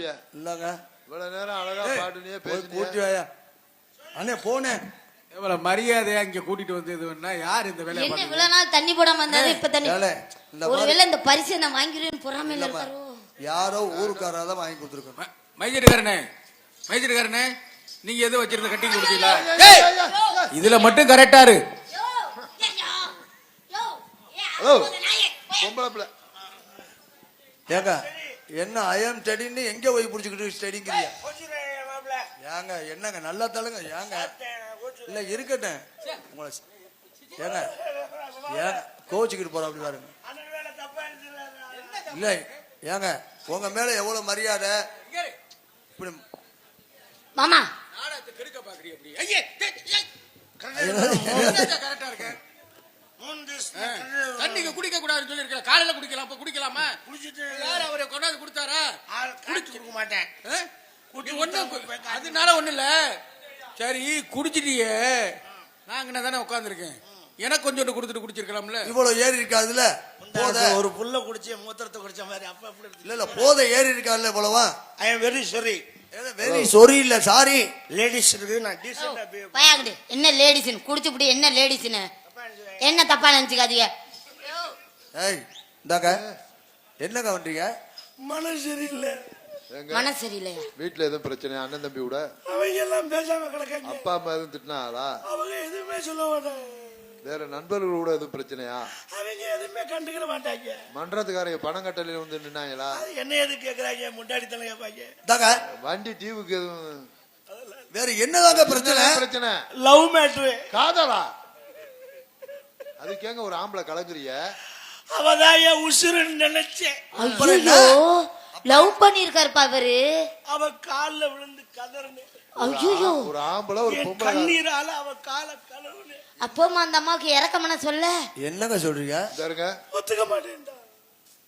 இருப்பிய இல்லங்க. இவ்வளவு நேரம் அழகா பாடுனியே போய் கூட்டி வாயா. அண்ணே போனேன் இவ்வளவு மரியாதையா இங்க கூட்டிட்டு வந்து இதுன்னா யார் இந்த வேலையை என்ன இவ்வளவு நாள் தண்ணி போடாம இருந்தாரு இப்ப தண்ணி? ஏலே, இந்த மாதிரி ஒருவேளை இந்த பரிசை நான் வாங்கிடுவேன் பொறாமையில இல்லப்பா. இருக்காரோ? யாரோ ஊருக்காரா தான் வாங்கி கொடுத்துருக்கோம் ம- மைஜெட்டுக்காரனே மைஜெட்டுக்காரனே நீங்க எது வச்சிருந்த கட்டிங் கொடுத்தீங்களா? ஏய். இதுல மட்டும் கரெக்டா இரு. ஹலோ. பொம்பளை பிள்ளை. ஏங்க என்ன ஐஎம் ஸ்டடின்னு எங்க போய் பிடிச்சிக்கிட்டு ஸ்டடிங்கிறியா ஏங்க என்னங்க நல்லா தள்ளுங்க ஏங்க. இல்ல இருக்கட்டும். உங்களை ஏங்க ஏங்க கோச்சிக்கிட்டு போற அப்படி பாருங்க இல்ல ஏங்க உங்க மேல எவ்வளவு மரியாதை? இப்படி மாமா. கெடுக்க பாக்குறீ அப்படி ஐயே ஐயோ, கரெக்டா இருக்கு ஆ, தண்ணிக்கு குடிக்க கூடாதுன்னு சொல்லிருக்கல காலையில குடிக்கலாம் அப்ப குடிக்கலாமா? யார் அவரை கொண்டாந்து கொடுத்தாரா? கொடுக்க மாட்டேன். கு- அதனால ஒண்ணு இல்ல. சரி குடிச்சிட்டியே. நாங்க தானே உட்காந்துருக்கேன் எனக்கு கொஞ்சோண்டு கொடுத்துட்டு குடிச்சிருக்கலாம்ல. இவ்வளவு ஏறி இருக்காதுல்ல போத. ஒரு புல்ல குடிச்சு மூத்திரத்தை குடிச்ச மாதிரி அப்ப அப்படி இல்ல இல்ல போத ஏறி இருக்காதுல்ல இவ்வளவா? I am very sorry very sorry இல்ல சாரி லேடிஸ் இருக்கு நான் பயாங்கடு என்ன லேடிஸ்னு குடிச்சு என்ன லேடிஸ்னு என்ன தப்பா நினைச்சுக்காதீங்க? ஏய் இந்தாங்க. என்னங்க பண்றீங்க? மனசு சரியில்லை மனசு சரியில்லையா வீட்டுல எதுவும் பிரச்சனை? அண்ணன் தம்பி கூட? அவங்க எல்லாம் பேசாம கிடக்காங்க அப்பா அம்மா எதுவும் அவங்க எதுவுமே சொல்ல மாட்டாங்க. வேற நண்பர்கள் கூட எதுவும் பிரச்சனையா? அவங்க எதுவுமே கண்டுக்கிற மாட்டாங்க. மன்றத்துக்காரங்க பணம் கட்டலையில வந்து நின்னாங்களா? அது என்ன எது கேக்குறாங்க? முன்னாடி தலை கேட்பாங்க இந்தாங்க. வண்டி டிவிக்கு எதுவும்? வேற என்னதாங்க பிரச்சனை? பிரச்சனை? லவ் மேட்ரு காதலா? அதுக்கேங்க ஒரு ஆம்பளை கலக்குறிய அவதான் என் உசுருன்னு நினைச்சேன். ஐயோ லவ் பண்ணிருக்காருப்பா அவரு. அவ கால்ல விழுந்து கதறனு. ஐயோ ஒரு ஆம்பளை ஒரு என் பொம்பளை. கண்ணீரால அவ கால அப்போமா அந்த அம்மாவுக்கு இறக்கமன சொல்ல. என்னங்க சொல்றீங்க? பாருங்க ஒத்துக்க மாட்டேன்டா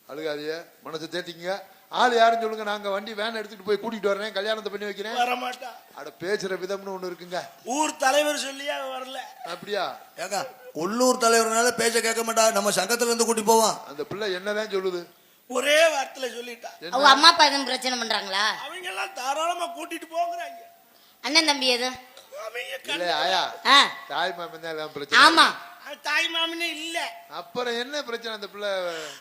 அழுகாதீங்க. மனசை தேத்திங்க ஆள் யாருன்னு சொல்லுங்க நாங்க வண்டி வேன் எடுத்துட்டு போய் கூட்டிட்டு வரேன் கல்யாணத்தை பண்ணி வைக்கிறேன். வரமாட்டா. அட பேசுற விதம்னு ஒண்ணு இருக்குங்க. ஊர் தலைவர் சொல்லியே அவ வரல. அப்படியா? ஏங்க உள்ளூர் தலைவர்னால பேச்ச கேட்க மாட்டா நம்ம சங்கத்துல இருந்து கூட்டி போவோம் அந்த பிள்ளை என்னதான் சொல்லுது? ஒரே வார்த்தையில சொல்லிட்டா. அவங்க அம்மா அப்பா எதுவும் பிரச்சனை பண்றாங்களா? அவங்க எல்லாம் தாராளமா கூட்டிட்டு போகிறாங்க. அண்ணன் தம்பி எதுவும் அவங்க இல்ல கண்ணு- ஆயா தாய் மாமன் தான் எல்லாம் பிரச்சனை. ஆமா. தாய் மாமனே இல்ல. அப்புறம் என்ன பிரச்சனை அந்த பிள்ளை?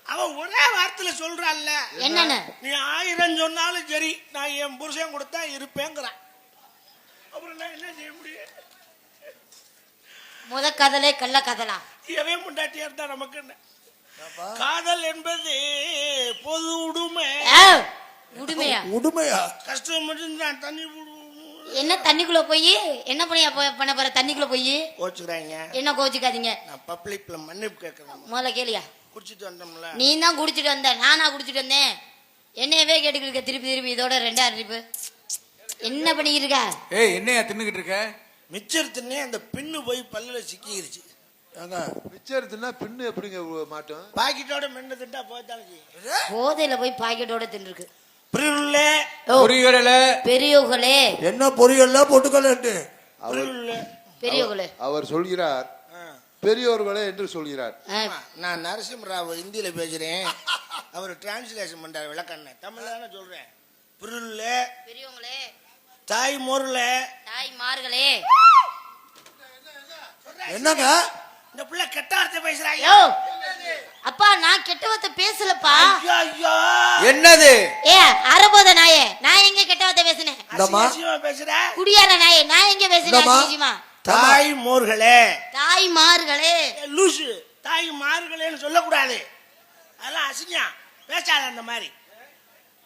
அவன் ஒரே வார்த்தையில சொல்றான்ல என்னன்னு? நீ ஆயிரம் சொன்னாலும் சரி நான் என் புருஷன் கொடுத்தா இருப்பேங்கிறான். அப்புறம் நான் என்ன செய்ய முடியும்? முத கதலே கள்ள கதலா? எவன் முண்டாட்டியா இருந்தா நமக்கு என்ன? காதல் என்பது பொது உடுமை. உடுமையா? உடுமையா? கஷ்டம் மட்டும்தான் தண்ணி விடு- என்ன தண்ணிக்குள்ள போய்? என்ன பண்ணியா போ- பண்ண போற தண்ணிக்குள்ள போய்? கோச்சுக்கிறாங்க. என்ன கோச்சுக்காதீங்க. நான் பப்ளிக்ல மன்னிப்பு கேட்கறேன் முதல்ல கேளியா. குடிச்சிட்டு வந்தோம்ல. நீ தான் குடிச்சிட்டு வந்த. நானா குடிச்சிட்டு வந்தேன். என்னையவே கேட்டுக்கிட்டு திருப்பி திருப்பி இதோட ரெண்டாவது ட்ரிப்பு என்ன பண்ணிக்கிட்டு இருக்க? ஏய் என்னையா தின்னுகிட்டு இருக்க? மிச்சர் தின்னே அந்த பின்னு போய் பல்லுல சிக்கிருச்சு ஏங்க மிச்சம் பின்னு எப்படிங்க மாட்டோம்? பாக்கெட்டோட மென்னு போய்த்தாலும் செய்யும் போதையில போய் பாக்கெட்டோட தின்னுருக்கு. பிரிவுள்ளே ஓ, பொறிகடல பெரியவங்களே என்ன பொரியல்ல பொட்டுக்கலன்ட்டு பெரியவங்களே அவர் சொல்கிறார் பெரியோர்களே என்று சொல்கிறார். நான் நரசிம்மராவ் இந்தியில பேசுறேன். அவர் டிரான்ஸ்லேஷன் பண்றாரு விளக்கண்ண. தமிழ்ல தானே சொல்றேன். பிரிவுள்ளே பெரியவங்களே தாய் மோர்ல. தாய் மார்களே. என்னங்க? இந்த பிள்ளை கெட்ட வார்த்தை பேசுறாங்க அப்பா நான் கெட்டவத்தை பேசலப்பா. என்னது? ஏ அரபோத நாயே நான் எங்க கெட்டவத்தை பேசினேன் இந்தம்மா. அசிங்கமா பேசுற? குடியார நாயே நான் எங்க பேசினேன். அசிங்கமா? தாய் மோர்களே. தாய் மார்களே லூசு. தாய் மார்களேன்னு சொல்லக்கூடாது. அதெல்லாம் அசிங்கம். பேசாத அந்த மாதிரி.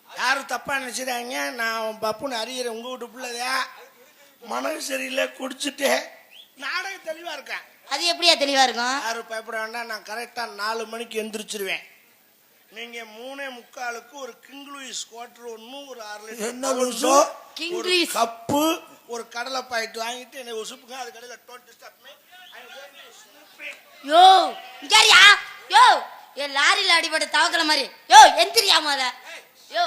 யாரும் தப்பா நினைச்சிடாங்க நான் உன் பப்புன்னு அறியிறேன் உங்க வீட்டு பிள்ளையா மனசு சரியில்லை குடிச்சிட்டு நாடகம் தெளிவா இருக்கேன். அது எப்படியா தெளிவா இருக்கும்? யாரும் பயப்பட வேண்டாம் நான் கரெக்டா நாலு மணிக்கு எந்திரிச்சிருவேன். நீங்க மூணே முக்காலுக்கு ஒரு கிங் லூயிஸ் குவார்டர் ஒன்று ஒரு அரை லிட்டர் என்ன பவுண்டோ, லூசு? கிங் ஒரு லூயிஸ். கப்பு ஒரு கடலை பாக்கெட் வாங்கிட்டு என்னை உசுப்புங்க அது கடையில் டோன்ட் ஸ்டாப் மீ யோ இங்கயா யோ ஏ லாரில அடிபட்ட தவக்கல மாதிரி. யோ எந்திரியா முத? யோ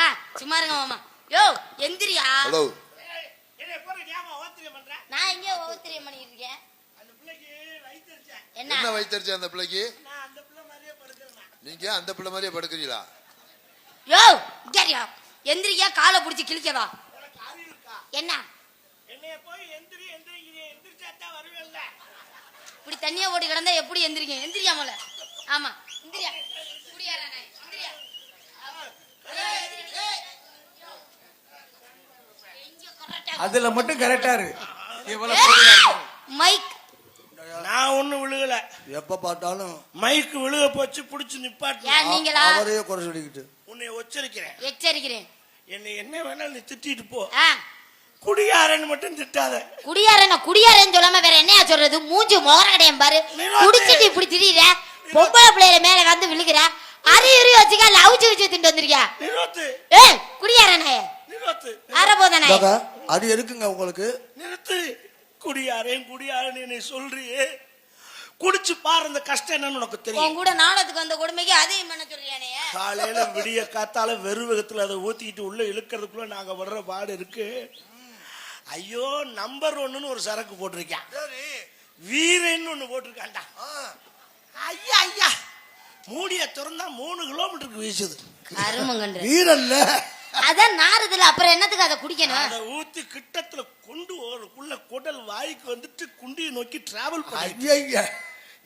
ஆ சும்மா இருங்க மாமா. யோ எந்திரியா? ஹலோ. நான் எங்க ஓத்திரியம் பண்ணிட்டு இருக்கேன். என்ன? என்ன வைத்தறிச்சு அந்த பிள்ளைக்கு? நான் அந்த பிள்ளை மாதிரியே படுக்கிறேன் நீங்க அந்த பிள்ளை மாதிரியே படுக்கிறீங்களா? யோ இங்கயா எந்திரிக்கா காலை புடிச்சு கிழிக்கவா என்ன? இப்படி தண்ணியா போட்டு கிடந்தா எப்படி எந்திரிக்க எந்திரியா போல ஆமா. எந்திரியா. குடியாரா எந்திரியா. அதுல மட்டும் கரெக்டா இருக்கு. மைக் நான் ஒண்ணும் விழுகல. எப்ப பார்த்தாலும் மைக்கு விழுக போச்சு புடிச்சு நிப்பாட்டு. அவரையே குறை சொல்லிக்கிட்டு. உன்னை உச்சரிக்கிறேன் எச்சரிக்கிறேன். என்னை என்ன வேணாலும் நீ திட்டிட்டு போ. ஆ. குடியாரன்னு மட்டும் திட்டாத. குடியாரன் குடியாரன்னு சொல்லாம வேற என்னையா சொல்றது? மூஞ்சி மோரடையும் பாரு. நிலத்து. குடிச்சிட்டு இப்படி திரியிற. பொம்பளை பிள்ளையில மேல வந்து விழுகிற. அரி உரி வச்சுக்க லவுச்சு வச்சு திண்டு வந்திருக்கியா? ஏய் குடியாரனே அறபோதனே இந்தாக்கா, அது இருக்குங்க உங்களுக்கு. நிறுத்து. குடியாரேன் குடியாரன் என்னை சொல்றியே. குடிச்சு பாரு இந்த கஷ்டம் என்னன்னு உனக்கு தெரியும். உன் கூட நாளத்துக்கு வந்த கொடுமைக்கு அதையும் பண்ண சொல்றியானே? காலையில விடிய காத்தால வெறுவகத்துல அதை ஊத்திக்கிட்டு உள்ள இழுக்கிறதுக்குள்ள நாங்க வர்ற பாடு இருக்கு. ஐயோ நம்பர் ஒண்ணுன்னு ஒரு சரக்கு போட்டிருக்கேன். வீரன்னு ஒண்ணு போட்டிருக்கான்டா. ஐயா ஐயா. மூடிய திறந்தா மூணு கிலோமீட்டருக்கு வீசுது. வீரல்ல. அதான் நாறுதுல அப்புறம் என்னத்துக்கு அதை குடிக்கணும்? அதை ஊத்தி கிட்டத்துல கொண்டு வரக்குள்ள குடல் வாய்க்கு வந்துட்டு குண்டியை நோக்கி டிராவல் பண்ணி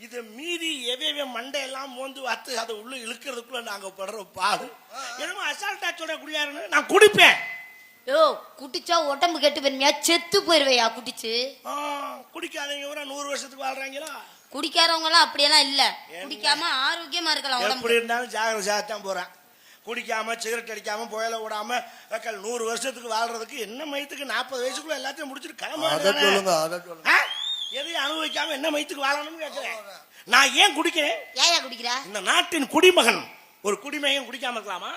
இதை மீறி எவைய மண்டையெல்லாம் மோந்து வாத்து அதை உள்ள இழுக்கிறதுக்குள்ள நாங்க படுற பாடு. என்னமோ அசால்ட்டா சொல்ற குடியாருன்னு நான் குடிப்பேன். யோ குடிச்சா உடம்பு கெட்டு பெருமையா செத்து போயிருவையா குடிச்சு? குடிக்காதவங்க பூரா நூறு வருஷத்துக்கு வாழ்றாங்களா? குடிக்காதவங்க எல்லாம் அப்படியெல்லாம் இல்ல. குடிக்காம ஆரோக்கியமா இருக்கலாம் எப்படி இருந்தாலும் ஜாகிரதையாக தான் போறேன். குடிக்காம சிகரெட் அடிக்காம புயல விடாம மக்கள் நூறு வருஷத்துக்கு வாழ்றதுக்கு என்ன மயத்துக்கு நாற்பது வயசுக்குள்ள எல்லாத்தையும் முடிச்சுட்டு கிளம்ப அதை வேண்டியதுதானே? சொல்லுங்க அதை சொல்லுங்க. ஆ? எதையும் அனுபவிக்காம என்ன மயத்துக்கு வாழணும்னு கேட்கிறேன் நான் ஏன் குடிக்கிறேன்? ஏயா குடிக்கிறா? இந்த நாட்டின் குடிமகன் ஒரு குடிமகன் குடிக்காம இருக்கலாமா?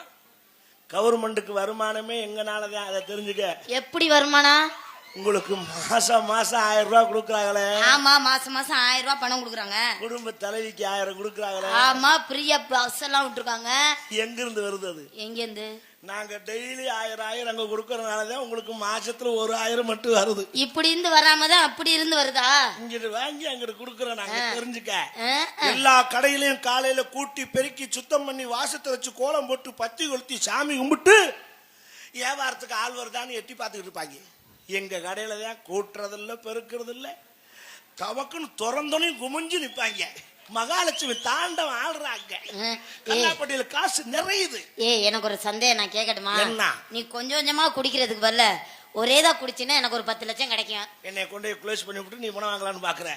கவர்மெண்ட்டுக்கு வருமானமே எங்கனாலதான் அதை தெரிஞ்சுக்க. எப்படி வருமானா உங்களுக்கு மாசம் மாசம் ஆயிரம் ரூபாய் கொடுக்குறாங்களே. ஆமா மாசம் மாசம் ஆயிரம் ரூபாய் பணம் கொடுக்குறாங்க. குடும்ப தலைவிக்கு ஆயிரம் கொடுக்குறாங்களே. ஆமா பிரியா பஸ் எல்லாம் விட்டுருக்காங்க. எங்க இருந்து வருது அது? எங்க இருந்து நாங்க டெய்லி ஆயிரம் ஆயிரம் அங்க கொடுக்கறதுனாலதான் உங்களுக்கு மாசத்துல ஒரு ஆயிரம் மட்டும் வருது. இப்படி இருந்து வராம தான் அப்படி இருந்து வருதா? இங்கிட்டு வாங்கி அங்கிட்டு கொடுக்கறோம் நாங்க தெரிஞ்சுக்க. எல்லா கடையிலையும் காலையில கூட்டி பெருக்கி சுத்தம் பண்ணி வாசத்தை வச்சு கோலம் போட்டு பத்தி கொளுத்தி சாமி கும்பிட்டு வியாபாரத்துக்கு ஆள் வருதான்னு எட்டி பார்த்துக்கிட்டு இருப்பாங்க. எங்க கடையில தான் கூட்டுறதில்ல பெருக்கிறது இல்ல தவக்குன்னு திறந்தோனையும் குமிஞ்சு நிப்பாங்க. மகாலட்சுமி தாண்டவம் ஆடுறாங்க கல்லாப்பட்டியில காசு நிறையுது. ஏய் எனக்கு ஒரு சந்தேகம் நான் கேட்கட்டுமா என்ன? நீ கொஞ்சம் கொஞ்சமா குடிக்கிறதுக்கு பதிலா ஒரேதா குடிச்சின்னா எனக்கு ஒரு பத்து லட்சம் கிடைக்கும். என்னை கொண்டு போய் க்ளோஸ் பண்ணி விட்டு நீ பணம் வாங்கலாம்னு பாக்குற.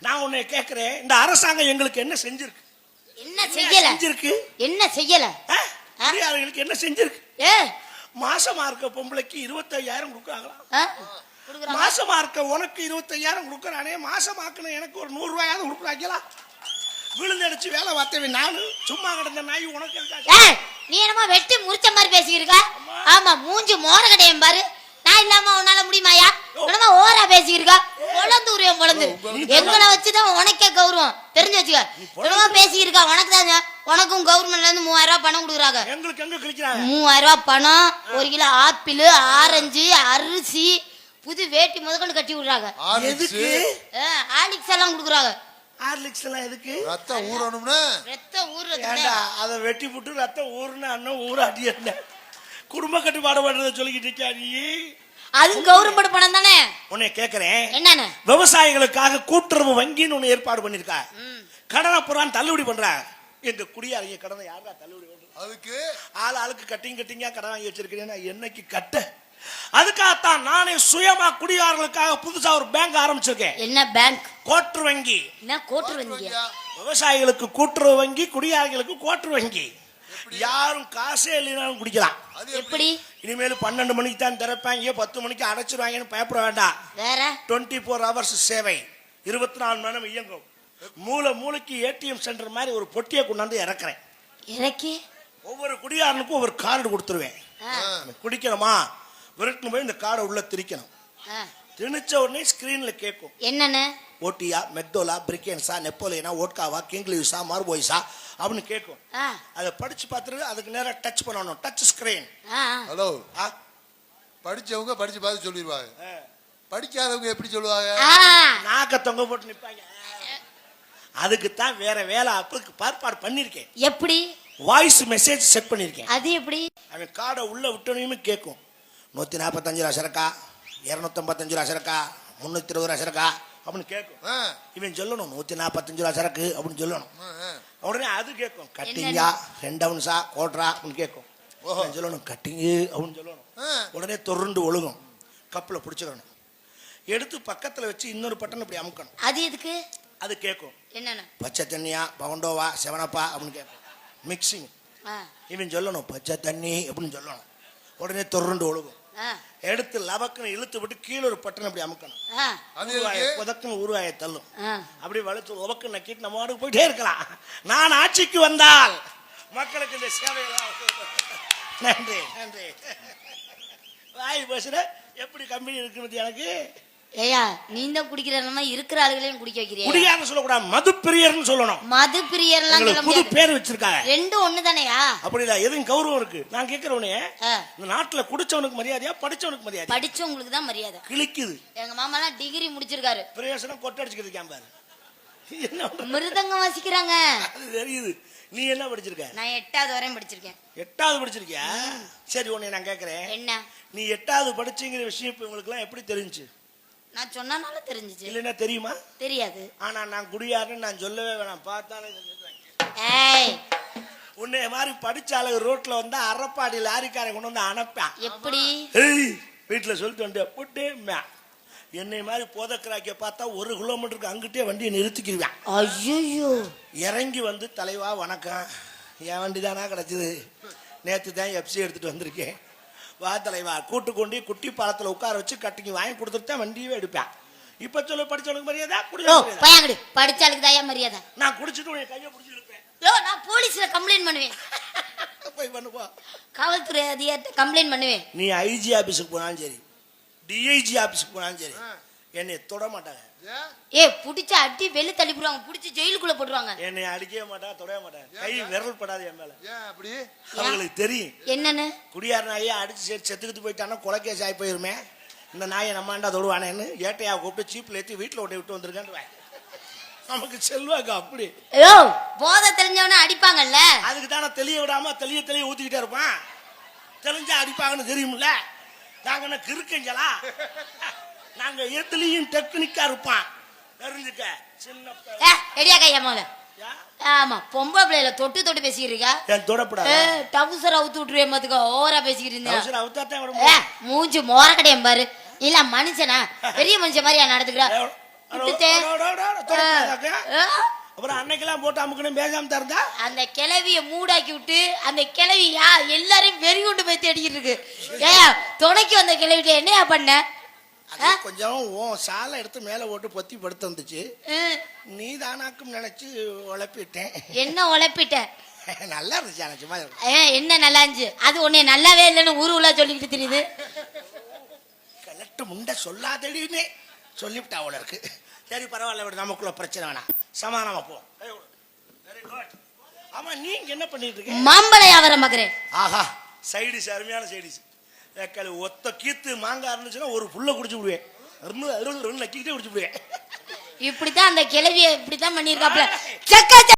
நான் உன்னை கேட்கிறேன் இந்த அரசாங்கம் எங்களுக்கு என்ன செஞ்சிருக்கு? என்ன செய்யல? செஞ்சிருக்கு? என்ன செய்யல? ஆ? குடியாரங்களுக்கு என்ன செஞ்சிருக்கு? ஏ மாசமா இருக்க பொம்பளைக்கு இருபத்தையாயிரம் கொடுக்குறாங்களா? மாசமா இருக்க உனக்கு இருபத்தையாயிரம் கொடுக்குறானே மாசமாக்குன எனக்கு ஒரு நூறு ரூபாயாவது கொடுக்குறாங்களா? விழுந்தடிச்சு வேலை பார்த்தவன் நானு சும்மா கிடந்த நாய் உனக்கு இருக்காது ஏய் நீ என்னமோ வெட்டி முறிச்ச மாதிரி பேசிக்கிருக்க? ஆமா. மூஞ்சி மோர கடையும் பாரு. நான் இல்லாம உன்னால முடியுமாயா என்னமோ ஓரா பேசிக்கிருக்க? பொழந்து உரியம் பொழந்து எங்களை வச்சுதான் உனக்கே கௌரவம். தெரிஞ்சு வச்சுக்க. என்னமோ பேசிக்கிருக்கா உனக்கு தாங்க உனக்கும் கவர்மெண்ட்ல இருந்து மூவாயிரம் ரூபாய் பணம் கொடுக்குறாங்க. எங்களுக்கு எங்க கிழிக்கிறாங்க மூவாயிரம் ரூபாய் பணம் ஒரு கிலோ ஆப்பிள் ஆரஞ்சு அரிசி புது வேட்டி முதற்கொண்டு கட்டி விடுறாங்க. எதுக்கு? ஆலிக்ஸ் எல்லாம் கொடுக்குறாங்க. ஹார்லிக்ஸ் எல்லாம் எதுக்கு? ரத்தம் ஊறணும்னு? ரத்தம் ஊறுறது அதை வெட்டி போட்டு ரத்தம் ஊருன்னு அண்ணன் ஊராட்டி என்ன? குடும்ப கட்டுப்பாடு பண்றதை சொல்லிக்கிட்டு இருக்கியா நீ? அது கவர்மெண்ட் பணம் தானே? உன்னை கேக்குறேன். என்னன்னு? விவசாயிகளுக்காக கூட்டுறவு வங்கின்னு ஒண்ணு ஏற்பாடு பண்ணிருக்கா. கடனை புறான் தள்ளுபடி பண்றாங்க எங்க குடியாரங்க கடனை யாரா தள்ளுபடி பண்றது அதுக்கு? ஆள் ஆளுக்கு கட்டிங் கட்டிங்கா கடன் வாங்கி வச்சிருக்கிறேன் நான் என்னைக்கு கட்ட? அதுக்காகத்தான் நானே சுயமா குடியாரர்களுக்காக புதுசா ஒரு பேங்க் ஆரம்பிச்சிருக்கேன். என்ன பேங்க் கோட்டு வங்கி. என்ன கோட்டு வந்தீங்க விவசாயிகளுக்கு கூட்டுறவு வங்கி குடியாரர்களுக்கு கோட்டு வங்கி. யாரும் காசே இல்லைனாலும் குடிக்கலாம். அது எப்படி? இனிமேல் பன்னெண்டு மணிக்கு தான் திறப்பாங்க பத்து மணிக்கு அடைச்சிருவாங்கன்னு பயப்பட வேண்டாம். வேற? டுவெண்ட்டி ஃபோர் ஹவர்ஸ் சேவை. இருபத்தி நாலு மணி நேரம் இயங்கும். மூளை மூளைக்கு ஏடிஎம் சென்டர் மாதிரி ஒரு பொட்டியை கொண்டாந்து இறக்குறேன். இறக்கி? ஒவ்வொரு குடியாரனுக்கும் ஒவ்வொரு கார்டு கொடுத்துருவேன். குடிக்கணுமா? விரட்டணும் போய் இந்த கார்டை உள்ள திரிக்கணும். திணிச்ச உடனே ஸ்கிரீன்ல கேட்கும். என்னன்னு? ஓட்டியா மெக்டோலா பிரிக்கன்ஸா நெப்போலியனா ஓட்காவா கிங்லியூஸா மார்போய்ஸா அப்படின்னு கேட்கும். அதை படிச்சு பார்த்துட்டு அதுக்கு நேரா டச் பண்ணணும். Touch screen hello. படிச்சவங்க படிச்சு பார்த்து சொல்லிடுவாங்க. படிக்காதவங்க எப்படி சொல்லுவாங்க. நாக்க தொங்க போட்டு நிப்பாங்க. அதுக்கு தான் வேற வேலை அப்பளுக்கு பார்ப்பாடு பண்ணிருக்கேன். எப்படி? வாய்ஸ் மெசேஜ் செட் பண்ணியிருக்கேன் அது எப்படி? அவன் காடை உள்ள விட்டோனையுமே கேட்கும் நூற்றி நாற்பத்தஞ்சு ரூபா சரக்கா இரநூத்தம்பத்தஞ்சு ரூபா சரக்கா முந்நூற்றி இருபது ரூபா சரக்கா அப்படின்னு கேட்கும் ஆ, இவன் சொல்லணும் நூற்றி நாற்பத்தஞ்சு ரூபா சரக்கு அப்படின்னு சொல்லணும். உடனே அது கேட்கும் கட்டிங்கா ரெண்டு அவுன்ஸா கோட்ரா அப்படின்னு கேட்கும் சொல்லணும் கட்டிங்கு அப்படின்னு சொல்லணும். ஆ. உடனே தொருண்டு ஒழுகும். கப்பில் பிடிச்சிக்கணும். எடுத்து பக்கத்தில் வச்சு இன்னொரு பட்டன் இப்படி அமுக்கணும். அது எதுக்கு? அது கேட்கும் என்னன்னு? பச்சை தண்ணியா பவண்டோவா செவனப்பா அப்படின்னு கேட்கும் மிக்சிங் ஆ, இவன் சொல்லணும் பச்சை தண்ணி அப்படின்னு சொல்லணும். உடனே தொருண்டு ஒழுகும். எடுத்து லபக்குன்னு இழுத்து விட்டு கீழே ஒரு பட்டன் அப்படி அமுக்கணும். அது உருவாய எதுக்கு? புதக்குன்னு உருவாய தள்ளும். அப்படி வலுத்து உபக்கு நக்கிட்டு நம்ம வாட்டுக்கு போயிட்டே இருக்கலாம். நான் ஆட்சிக்கு வந்தால் மக்களுக்கு இந்த சேவை நன்றி நன்றி. வாய் பேசுற எப்படி கம்பெனி இருக்குன்னு எனக்கு ஏயா நீ தான் குடிக்கிறமா இருக்கிற ஆளுகளையும் குடிக்க வைக்கிறியா? குடிகாரன்னு சொல்லக்கூடாது மது பிரியர்னு சொல்லணும். மது பிரியர்லாம் சொல்ல புது பேர் வச்சிருக்காங்க. ரெண்டும் ஒண்ணு தானேயா அப்படி இல்ல எதுவும் கௌரவம் இருக்கு. நான் கேட்கிறவனே ஆ. இந்த நாட்டுல குடிச்சவனுக்கு மரியாதையா படிச்சவனுக்கு மரியாதை படிச்சவங்களுக்கு தான் மரியாதை. கிழிக்குது. எங்க மாமாலாம் டிகிரி முடிச்சிருக்காரு. பிரயோசனம் கொட்டடிச்சுக்கிட்டு இருக்கான் பாரு? மிருதங்கம் வாசிக்கிறாங்க. அது தெரியுது. நீ என்ன படிச்சிருக்க? நான் எட்டாவது வரையும் படிச்சிருக்கேன். எட்டாவது படிச்சிருக்கியா? சரி உன்னை நான் கேட்கறேன். என்ன? நீ எட்டாவது படிச்சீங்கிற விஷயம் இப்போ உங்களுக்குலாம் எப்படி தெரிஞ்சுச்சு நான் சொன்னனால தெரிஞ்சுச்சு. இல்லைன்னா தெரியுமா? தெரியாது. ஆனா நான் குடியாருன்னு நான் சொல்லவே வேணாம். பார்த்தாலே. ஏய். உன்னை மாதிரி படிச்ச ஆளு ரோட்ல வந்தா அரப்பாடி லாரிக்காரன் கொண்டு வந்து அனுப்பான். எப்படி? ஏய் வீட்டுல சொல்லிட்டு வந்து புட்டேம்மா என்னை மாதிரி போதக்கராக்கிய பார்த்தா ஒரு கிலோமீட்டருக்கு அங்கிட்டே வண்டியை நிறுத்திக்கிடுவேன் ஐயோ இறங்கி வந்து தலைவா வணக்கம். என் வண்டி தானா கிடச்சிது? நேற்று தான் எஃப்சி எடுத்துட்டு வந்திருக்கேன். வா தலைவா கூட்டு கொண்டு குட்டி பாலத்தில் உட்கார வச்சு கட்டிக்கு வாங்கி கொடுத்துட்டு தான் வண்டியவே எடுப்பேன். இப்போ சொல்லு படிச்சவனுக்கு மரியாதை. பையங்கடி. படிச்சாளுக்கு தான் மரியாதை? நான் குடிச்சிட்டு உன்னை கையை பிடிச்சி இருப்பேன். யோ நான் போலீஸ்ல கம்ப்ளைண்ட் பண்ணுவேன். போய் பண்ணுவா காவல்துறை அதிகாரிட்ட கம்ப்ளைண்ட் பண்ணுவேன். நீ ஐஜி ஆபீஸுக்கு போனாலும் சரி டிஐஜி ஆபீஸுக்கு போனாலும் சரி என்னை தொட மாட்டாங்க? ஏ புடிச்சு அடி வெளில தள்ளிப்புடுவாங்க. புடிச்சு ஜெயிலுக்குள்ள போட்டுருவாங்க. என்னை அடிக்கவே மாட்டாங்க தொடவே மாட்டாங்க கை விரல் படாது என் மேல. ஏன் அப்படி? அவங்களுக்கு தெரியும். என்னன்னு? குடியார நாயை அடிச்சு செத்து செத்துக்கிட்டு போயிட்டான்னா கொலைக்கேஸ் ஆகி போயிருமே. இந்த நாயை நம்மாண்டா தொடுவானேன்னு ஏட்டையா கூப்பிட்டு சீப்பில் ஏற்றி வீட்டில் ஒட்டி விட்டு வந்திருக்கேன் நமக்கு செல்வாக்கு அப்படி. யோ போதை தெரிஞ்சவன அடிப்பாங்கல்ல? அதுக்கு தானே தெளிய விடாம தெளிய தெளிய ஊத்திக்கிட்டே இருப்பான். தெளிஞ்சா அடிப்பாங்கன்னு தெரியும்ல. நாங்க என்ன கிறுக்கஞ்சலா? நாங்க எதுலயும் டெக்னிக்கா இருப்பான். தெரிஞ்சுக்க. சின்ன ஏ எடியா கையா மோல யா? ஆமா பொம்பளை பிள்ளைல தொட்டு தொட்டு பேசிக்கிட்டு இருக்கா? என் தொடப்படாத? ஏ டவுசர் அவுத்து விட்டுருவேன் பாத்துக்கோ ஓவரா பேசிக்கிட்டு இருந்தேன் ஏ. மூஞ்சி மோர கடையம் பாரு. இல்ல மனுஷனா? பெரிய மனுஷன் மாதிரியா நடந்துக்கிறா? ஏ, அட, விட்டுட்டேன். அட, அட, அட, தொடப்படாதாக்க? ஏ, அப்புறம் அன்னைக்கெல்லாம் போட்டு அமுக்கணும் பேசாம தருந்தா அந்த கிளவிய மூடாக்கி விட்டு அந்த கிளவி எல்லாரையும் வெறி கொண்டு போய் தேடிக்கிட்டு இருக்கு. ஏயா துணைக்கு வந்த கிளவிட்ட என்னையா பண்ண? அது கொஞ்சம் உன் சாலை எடுத்து மேலே போட்டு பொத்தி படுத்து வந்துச்சு. நீ தானாக்கும் நினைச்சு உழப்பிட்டேன். என்ன உழைப்பிட்ட? நல்லா இருந்துச்சு ஆனால் சும்மா என்ன நல்லா இருந்துச்சு? அது உன்னை நல்லாவே இல்லைன்னு ஊரு உள்ள சொல்லிக்கிட்டு தெரியுது. கலெக்ட் முண்டை சொல்லாதடின்னு சொல்லிவிட்டா அவள இருக்கு சரி பரவாயில்ல விட நமக்குள்ள பிரச்சனை வேணாம். சமாதானமா போ. வெரி குட் ஆமா நீங்க என்ன பண்ணிட்டு இருக்கீங்க மாம்பழ வியாபாரம் பாக்குறேன். ஆஹா சைடிஸ் அருமையான சைடிஸ் ஒத்த கீத்து மாங்காய் இருந்துச்சுன்னா ஒரு புல்ல குடிச்சு விடுவேன். ரெண்டு அறுபது ரெண்டு நக்கிக்கிட்டே குடிச்சு விடுவேன். இப்படித்தான் அந்த கிளவிய இப்படித்தான் பண்ணிருக்காப்ல செக்க!